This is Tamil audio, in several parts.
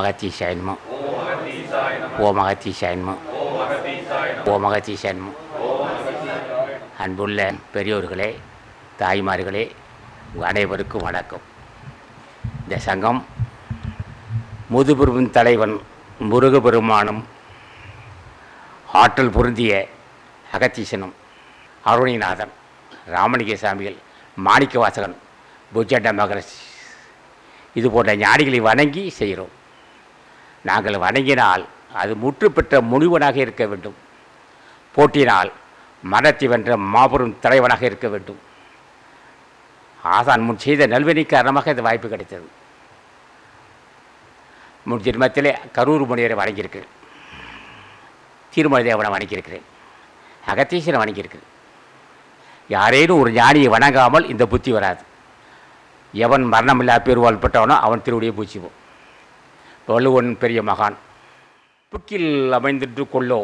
ஓம் அகத்தீசாய நம ஓம் அகத்தீசாய நம ஓம் அகத்தீசாய அன்புள்ள பெரியோர்களே தாய்மார்களே அனைவருக்கும் வணக்கம். இந்த சங்கம் முதுபெரும் தலைவன் முருகபெருமானும் ஆற்றல் பொருந்திய அகத்தீசனும் அருணிநாதன் ராமலிங்க சாமிகள் மாணிக்க வாசகன் புஜண்ட மகரஸ் இது போன்ற ஞானிகளை வணங்கி செய்கிறோம். நாங்கள் வணங்கினால் அது முற்று பெற்ற முனிவனாக இருக்க வேண்டும். போட்டினால் மனத்தை வென்ற மாபெரும் தலைவனாக இருக்க வேண்டும். ஆசான் முன் செய்த நல்வினை காரணமாக இந்த வாய்ப்பு கிடைத்தது. முன் ஜென்மத்திலே கரூர் முனிவரை வணங்கியிருக்கிறேன். திருமலை தேவனை வணங்கியிருக்கிறேன். அகத்தீசனை வணங்கியிருக்கிறேன். யாரேனும் ஒரு ஞானியை வணங்காமல் இந்த புத்தி வராது. எவன் மரணமில்லா பேருவாள் பட்டவனோ அவன் திருவடியை பூச்சிவோம் வலுவன் பெரிய மகான். புக்கில் அமைந்துட்டு கொள்ளோ.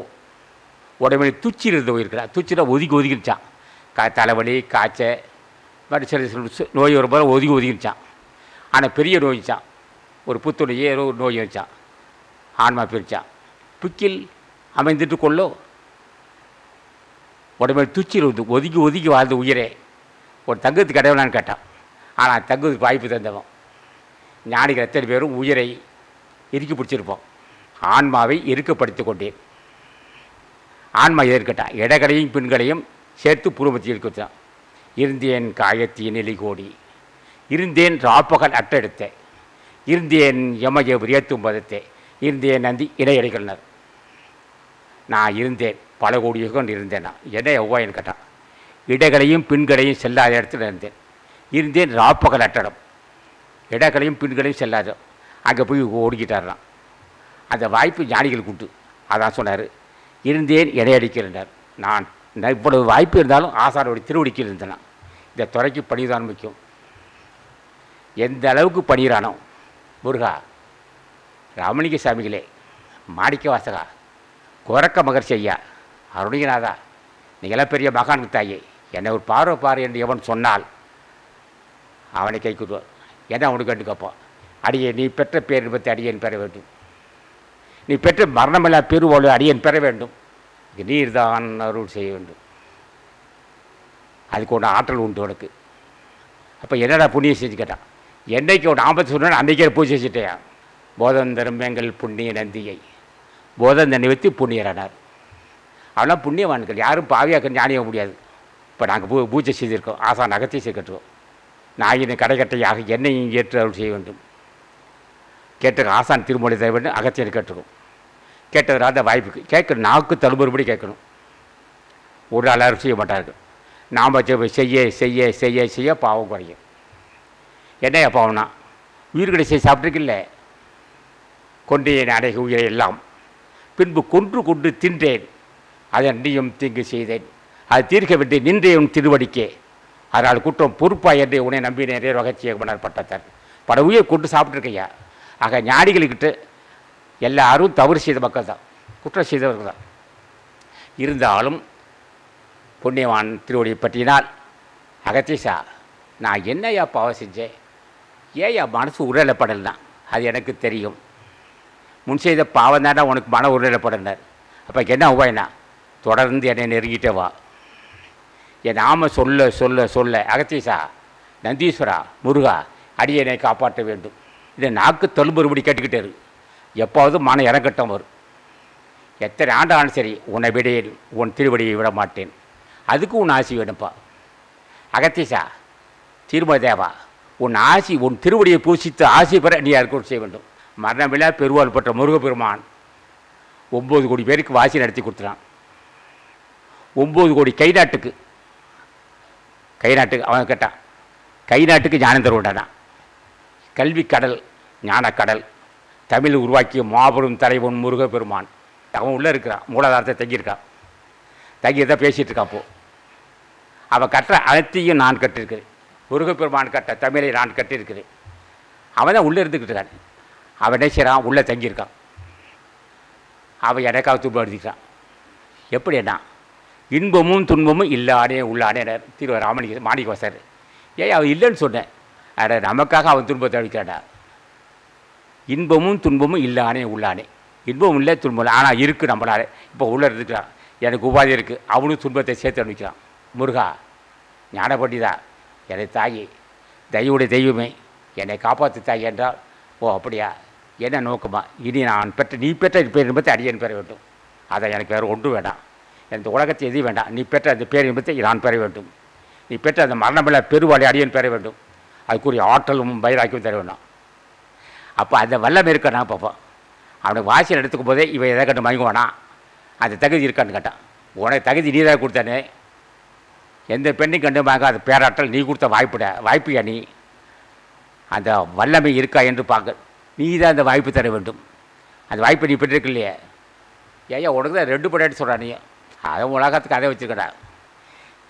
உடம்பு துச்சி இருந்து போயிருக்கிறான் துச்சியில் ஒதுக்கி ஒதுக்கிடுச்சான் கா தலைவலி காய்ச்ச மறு சில சில நோய் வரும்போது ஒதுக்கி ஒதுக்கிடுச்சான் ஆனால் பெரிய நோய்ச்சான் ஒரு புத்துணையே ஏதோ ஒரு நோய் வச்சான் ஆன்மா பிரிச்சான். புக்கில் அமைந்துட்டு கொள்ளோ. உடம்பு துச்சியில் இருந்து ஒதுக்கி ஒதுக்கி வாழ்ந்த உயிரே. ஒரு தங்கத்துக்கு கடவுளான்னு கேட்டான். ஆனால் தங்குவதுக்கு வாய்ப்பு தந்தவன். ஞானிகள் எத்தனை பேரும் உயிரை இறுக்கி பிடிச்சிருப்போம். ஆன்மாவை இறுக்கப்படுத்தி கொண்டேன் ஆன்மா எதிர்க்கட்டான் இடகளையும் பெண்களையும் சேர்த்து பூர்வமத்தி இருக்கிறான் இருந்தேன் காயத்தின் கோடி இருந்தேன் ராப்பகல் அட்டெடுத்தேன். இருந்தேன் யமய விரியத்தும் பதத்தை இருந்தேன் நந்தி இடையடைகள்னர் நான் இருந்தேன் பல கோடி யுகம் இருந்தேன்? நான் என்ன எவ்வாயின்னு கேட்டான். இடகளையும் பின்களையும் செல்லாத இடத்துல இருந்தேன். இருந்தேன் ராப்பகல் அட்டடம். இடகளையும் பின்களையும் செல்லாத அங்கே போய் ஓடிக்கிட்டாராம். அந்த வாய்ப்பு ஞானிகளுக்கு உண்டு. அதான் சொன்னார். இருந்தேன் இடையடிக்கிறேன் நான் இவ்வளவு வாய்ப்பு இருந்தாலும் ஆசாரோடைய திருவடிக்கையில் இருந்தேன் இந்த துறைக்கு பணிதான் முக்கியம். எந்த அளவுக்கு பணிகிறானோ முருகா ராமலிங்க சாமிகளே மாணிக்க வாசகா குரக்க மகர்ஷி ஐயா அருணிகநாதா நீங்களாம் பெரிய மகான் தாயே. என்னை ஒரு பார்வை பாரு என்று எவன் சொன்னால் அவனை கை கூட்டுவான் அவனுக்கு கண்டு கேட்பான். அடியே நீ பெற்ற பேர் பற்றி அடியன் பெற வேண்டும். நீ பெற்ற மரணமில்லா பெருவோடு அடியன் பெற வேண்டும். நீர் தான் அருள் செய்ய வேண்டும். அதுக்கு ஒன்று ஆற்றல் உண்டு உனக்கு. அப்போ என்னடா புண்ணியம் செஞ்சு கேட்டான். என்றைக்கு ஒரு ஆபத்து சொன்னா அன்றைக்கே பூஜை செஞ்சிட்டேன் போதந்தரும் எங்கள் புண்ணிய நந்தியை. போதந்தனை வைத்து புண்ணியரானார். அவெல்லாம் புண்ணியவான்கள். யாரும் பாவியாக்க ஞானிய முடியாது. இப்போ நாங்கள் பூ பூஜை செய்திருக்கோம். ஆசான் அகத்தீசை கட்டுவோம். நாயினை கடைக்கட்டையாக என்னையும் ஏற்று அருள் செய்ய வேண்டும். கேட்டு ஆசான் திருமொழி தர வேண்டும் அகத்தியனை கேட்டது கேட்டதுனால வாய்ப்புக்கு கேட்கணும். நாக்கு தழும்புறுபடி கேட்கணும். ஒரு ஆள் செய்ய மாட்டார்கள். நாம் செய்ய செய்ய செய்ய செய்ய பாவம் குறையும். என்னையா பாவம்னா? உயிர்களை செய்ய சாப்பிட்ருக்கில்ல கொண்டேன் அடைக உயிரை எல்லாம் பின்பு கொன்று கொண்டு தின்றேன். அதன் நீயும் தீங்கு செய்தேன். அது தீர்க்க விட்டு நின்றேன் திருவடிக்கே. அதனால் குற்றம் பொறுப்பாக என்று உன்னை நம்பி நிறைய வகச்சிய பட்டத்தார். பல உயிர் கொண்டு சாப்பிட்ருக்கையா ஆக ஞானிகளுக்கிட்ட எல்லாரும் தவறு செய்த மக்கள் தான் குற்றம் செய்தவர்கள் தான் இருந்தாலும் புண்ணியவான் திருவடியை பற்றினால் அகத்தீஷா நான் என்னையா பாவம் செஞ்சேன்? ஏயா மனசு உருளப்படலாம் அது எனக்கு தெரியும். முன் செய்த பாவம் தானே உனக்கு மன உருளப்படனார் அப்போ என்ன உபாயனா தொடர்ந்து என்னை நெருங்கிட்டே வா. என் நாம சொல்ல சொல்ல சொல்ல அகத்தீஷா நந்தீஸ்வரா முருகா அடியனை காப்பாற்ற வேண்டும். இதை நாக்கு தொல்பொருபடி கேட்டுக்கிட்டே இரு மன இறக்கட்டம் வரும். எத்தனை ஆண்டாலும் சரி உன்னை விட உன் திருவடியை விட மாட்டேன். அதுக்கு உன் ஆசி வேணும்ப்பா அகத்தீசா திருமதேவா உன் ஆசி உன் திருவடியை பூசித்து ஆசி பெற நீ யாருக்கு செய்ய வேண்டும்? மரணமில்லா பெருவாள் பெற்ற முருகப்பெருமான் ஒம்பது கோடி பேருக்கு வாசி நடத்தி கொடுத்துறான் ஒம்பது கோடி கை நாட்டுக்கு கை நாட்டுக்கு அவன் கேட்டான் கை நாட்டுக்கு ஞானம் தருவண்டானா கல்வி கடல் ஞானக்கடல். தமிழ் உருவாக்கிய மாபெரும் தலைவன் முருகப்பெருமான். அவன் உள்ளே இருக்கிறான் மூலாதாரத்தை தங்கியிருக்கான். தங்கி தான் பேசிகிட்டு இருக்கான் அப்போது அவன் கட்டுற அனைத்தையும் நான் கட்டிருக்கிறேன் முருகப்பெருமான் கட்ட தமிழை நான் கட்டியிருக்கிறேன். அவன் தான் உள்ளே இருந்துக்கிட்டு இருக்கான். அவன் என்ன செய்கிறான் உள்ளே தங்கியிருக்கான். அவன் எனக்காக துன்பம் எழுதிக்கிறான் எப்படின்னா இன்பமும் துன்பமும் இல்லானே உள்ளானே திரு ராமலிங்க மாணிக்கவாசர். ஏய் அவன் இல்லைன்னு சொன்னேன். அட நமக்காக அவன் துன்பத்தை அழிக்கிறாடா? இன்பமும் துன்பமும் இல்லானே உள்ளானே. இன்பமும் இல்லை துன்பம் இல்லை. ஆனால் இருக்குது நம்மளால. இப்போ உள்ள இருந்துக்கிறான். எனக்கு உபாதி இருக்குது அவனும் துன்பத்தை சேர்த்து அனுப்பிக்கிறான். முருகா ஞானபண்டிதா என்னை தாயி தெய்வடைய தெய்வமே என்னை காப்பாற்று தாய் என்றால் ஓ அப்படியா? என்ன நோக்கமா? இனி நான் பெற்ற நீ பெற்ற பேரின்பத்தை அடியன் பெற வேண்டும். அதை எனக்கு வேறு ஒன்றும் வேண்டாம். இந்த உலகத்தை எதுவும் வேண்டாம். நீ பெற்ற அந்த பேரின்பத்தை நான் பெற வேண்டும். நீ பெற்ற அந்த மரணமில்ல பெருவாளி அடியன் பெற வேண்டும். அதுக்குரிய ஆற்றலும் பயிராக்கியும் தர வேண்டாம். அப்போ அந்த வல்லமை இருக்க நான் பார்ப்போம். அவனுக்கு வாசியில் எடுத்துக்கும் போதே இவன் எதை கண்டு மயங்குவானா? அந்த தகுதி இருக்கான்னு கேட்டான். உனக்கு தகுதி நீ தான் கொடுத்தானே. எந்த பெண்ணையும் கண்டு மயங்காத பேராற்றல் நீ கொடுத்த வாய்ப்புட வாய்ப்பியா நீ? அந்த வல்லமை இருக்கா என்று பார்க்க நீ தான் அந்த வாய்ப்பு தர வேண்டும். அந்த வாய்ப்பை நீ பெற்றிருக்க இல்லையே. ஏயா உனக்கு தான் ரெண்டு படம் சொல்கிறா நீ. அதை உலகத்துக்கு அதை வச்சுருக்கடா.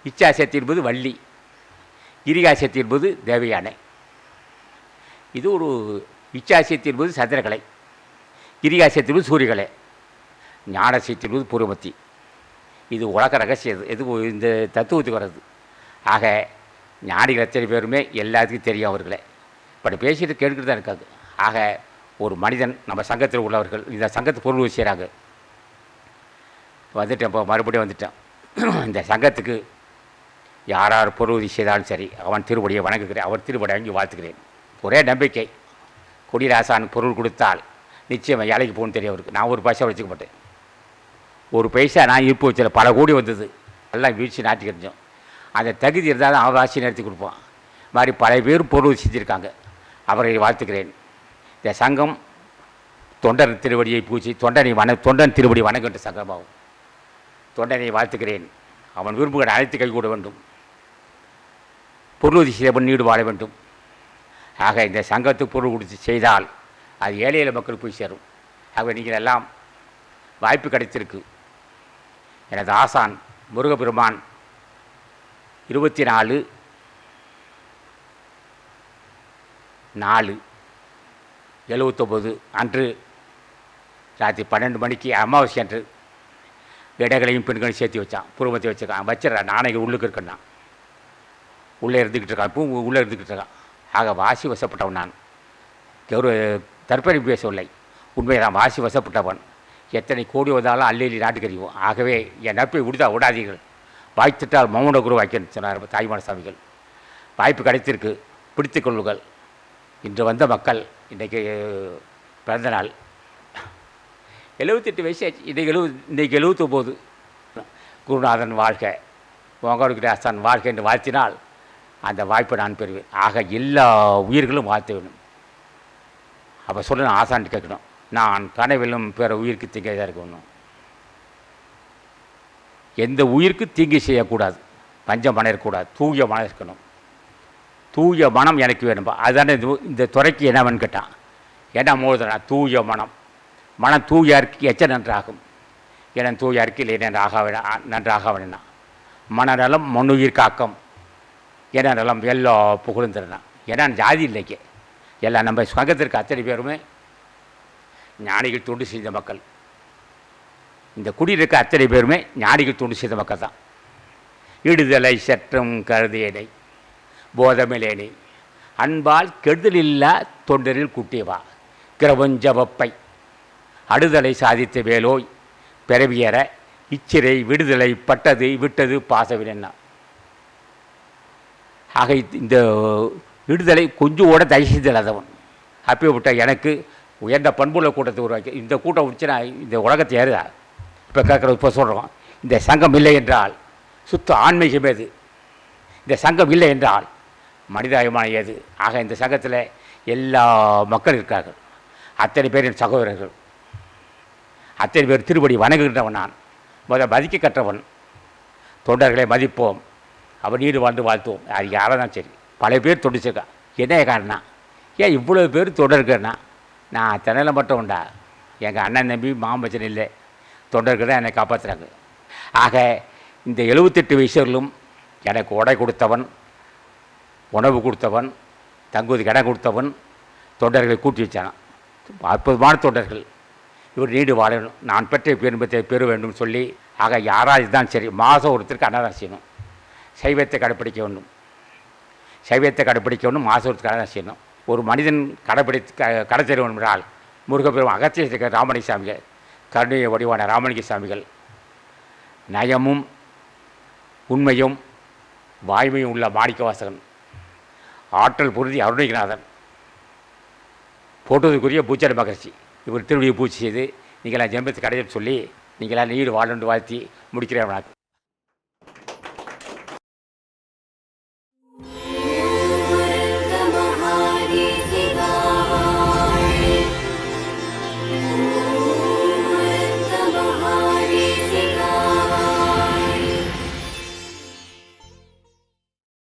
இச்சாசக்தி என்பது வள்ளி. இரிகாசக்தி என்பது தேவயானை. இது ஒரு இச்சாசியத்தின் என்பது சந்திரகலை இரிகாசக்தி என்பது சூரியகலை ஞானசக்தி என்பது பூர்வமத்தி. இது உலக ரகசியம். இது இந்த தத்துவத்துக்கு வர்றது. ஆக ஞானிகள் எத்தனை பேருமே எல்லாத்துக்கும் தெரியும் அவர்களே. இப்படி பேசிட்டு கேட்டுக்கிட்டு தான் இருக்காது ஆக ஒரு மனிதன் நம்ம சங்கத்தில் உள்ளவர்கள் இந்த சங்கத்து பொருள் செய்கிறாங்க வந்துட்டேன் இப்போ மறுபடியும் வந்துட்டேன். இந்த சங்கத்துக்கு யார் யார் பொருள் செய்தாலும் சரி அவன் திருவடியை வணங்குகிறேன் அவர் திருவடி வாங்கி வாழ்த்துக்கிறேன் ஒரே நம்பிக்கை கொடிராசான் பொருள் கொடுத்தால் நிச்சயம் வேலைக்கு போகணும்னு தெரியும் அவருக்கு. நான் ஒரு பைசா வச்சுக்க மாட்டேன். ஒரு பைசா நான் இருப்பு வச்சல பல கோடி வந்தது. எல்லாம் வீழ்ச்சி நாட்டி கிடைச்சோம் அந்த தகுதி இருந்தால் தான் அவன் ஆட்சி நடத்தி கொடுப்பான். மாதிரி பல பேர் பொருள் செஞ்சுருக்காங்க. அவரை வாழ்த்துக்கிறேன் இந்த சங்கம் தொண்டர் திருவடியை பூச்சி தொண்டனை வண தொண்டன் திருவடி வணங்குகின்ற சங்கமாகும். தொண்டனை வாழ்த்துக்கிறேன் அவன் விரும்புகிற அனைத்து கைகூட வேண்டும். பொருளுதவி செய்தவன் நீடு வாழ வேண்டும். ஆக இந்த சங்கத்துக்கு பொருள் கொடுத்து செய்தால் அது ஏழை ஏழை மக்கள் போய் சேரும். ஆக நீங்கள் எல்லாம் வாய்ப்பு கிடைத்திருக்கு. எனது ஆசான் முருகப்பெருமான் இருபத்தி நாலு நாலு எழுபத்தொம்போது அன்று ராத்திரி பன்னெண்டு மணிக்கு அமாவாசை அன்று இடங்களையும் பெண்களையும் சேர்த்து வச்சான். புருவத்தை வச்சுருக்கான். வச்சிடறான் நானே உள்ளுக்கு இருக்கேன் உள்ளே இருந்துக்கிட்டு இருக்கான். இப்போ உள்ளே இருந்துக்கிட்டு இருக்கான். ஆக வாசி வசப்பட்டவன் நான். ஒரு தற்பெருமை பேசவில்லை உண்மைதான் வாசி வசப்பட்டவன். எத்தனை கோடி வந்தாலும் அள்ளி நாட்டுக்கறிவோம் ஆகவே என் நட்பை விடுதா விடாதீர்கள். வாய்த்துட்டால் மௌன குருவாக்கென்னு சொன்னார் தாய்மான சாமிகள். வாய்ப்பு கிடைத்திருக்கு. பிடித்து கொள்ளுங்கள். இன்று வந்த மக்கள் இன்றைக்கு பிறந்த நாள். எழுபத்தெட்டு வயசு ஆச்சு. இன்றைக்கு எழுபது இன்றைக்கு எழுபத்தொம்போது குருநாதன் வாழ்க. மோகன் கிராசன் வாழ்க என்று வாழ்த்தினால் அந்த வாய்ப்பை நான் பெறுவேன். ஆக எல்லா உயிர்களும் வாழ்த்த வேணும் அப்போ சொல்ல ஆசான்ட்டு கேட்கணும். நான் கனவிலும் பிற உயிருக்கு தீங்கையாக இருக்கணும் எந்த உயிருக்கு தீங்கு செய்யக்கூடாது. பஞ்சம் மனம் இருக்கக்கூடாது. தூய மனம் இருக்கணும். தூய மனம் எனக்கு வேணும்பா அதுதானே இந்த துறைக்கு என்னவன் கேட்டான். என்ன மூலதனா தூய மனம். மனம் தூயாருக்கு எச்ச நன்றாகும். என தூயாருக்கு இல்லை நன்றாக நன்றாக வேணா மனநலம் மண்ணுயிர் காக்கம். ஏன்னா எல்லாம் எல்லா புகழ்ந்துருந்தான். ஏன்னா ஜாதி இல்லைக்கு. எல்லாம் நம்ம சங்கத்திற்கு அத்தனை பேருமே ஞானிகள் தொண்டு செய்த மக்கள். இந்த குடியிருக்க அத்தனை பேருமே ஞானிகள் தொண்டு செய்த மக்கள் தான். இடுதலை சற்றும் கருதியனை போதமிலேனே அன்பால் கெடுதலில்லா தொண்டரில் குட்டியவா கிரபஞ்சவப்பை அடுதலை சாதித்த வேலோய் பிறவியற இச்சிறை விடுதலை பட்டது விட்டது பாசவினா ஆக இந்த விடுதலை கொஞ்சம் கூட தயவு செய்தில்லாதவன் அப்படி விட்ட எனக்கு உயர்ந்த பண்புள்ள கூட்டத்தை உருவாக்கி இந்த கூட்டம் உச்சுனா இந்த உலகத்தை ஏறுதா? இப்போ கேட்குறது இப்போ சொல்கிறோம் இந்த சங்கம் இல்லை என்றால் சுத்த ஆன்மீகம் எது இந்த சங்கம் இல்லை என்றால் மனிதாயமான ஏது? ஆக இந்த சங்கத்தில் எல்லா மக்கள் இருக்கார்கள். அத்தனை பேர் என் சகோதரர்கள். அத்தனை பேர் திருப்படி வணங்குகின்றவன் நான். முதல் மதிக்க கற்றவன் தொண்டர்களை மதிப்போம். அவன் நீடு வாழ்ந்து வாழ்த்துவோம். அது யாராக தான் சரி. பல பேர் தொண்டு என்ன காரணம்? ஏன் இவ்வளோ பேர் தொடர்கிறேன்னா நான் திணையில் மட்டும் உண்டா? எங்கள் அண்ணன் தம்பி மாமச்சன் இல்லை. தொண்டர்கள் தான் என்னை காப்பாற்றுறாங்க ஆக இந்த எழுபத்தெட்டு வயசுகளிலும் எனக்கு உடை கொடுத்தவன் உணவு கொடுத்தவன் தங்குவதுக்கு இடம் கொடுத்தவன் தொண்டர்களை கூட்டி வச்சான் அற்புதமான தொண்டர்கள். இவர் நீடு வாழணும். நான் பெற்ற பெரும்பத்தை பெற வேண்டும் சொல்லி ஆக யாராக இதுதான் சரி? மாதம் ஒருத்தருக்கு அன்னதானம் செய்யணும். சைவத்தை கடைப்பிடிக்க வேண்டும். சைவத்தை கடைப்பிடிக்க வேண்டும் மாசூரத்துக்காக தான் செய்யணும். ஒரு மனிதன் கடைப்பிடித்து க கடத்தெருவன் என்றால் முருகப்பெருமான் அகத்திய ராமலிங்க சாமிகள் கருணைய வடிவான ராமலிங்க சாமிகள் நயமும் உண்மையும் வாய்மையும் உள்ள மாணிக்கவாசகன் ஆற்றல் பொருதி அருணகிநாதன் போட்டதுக்குரிய பூச்சாரி மகர்ஷி இவர் திருவடியை பூச்சி செய்து நீங்களாம் ஜென்மத்துக்கு கடையில் சொல்லி நீங்களாம் நீடு வாழ்ந்து வாழ்த்தி முடிக்கிறேன் வணக்கம்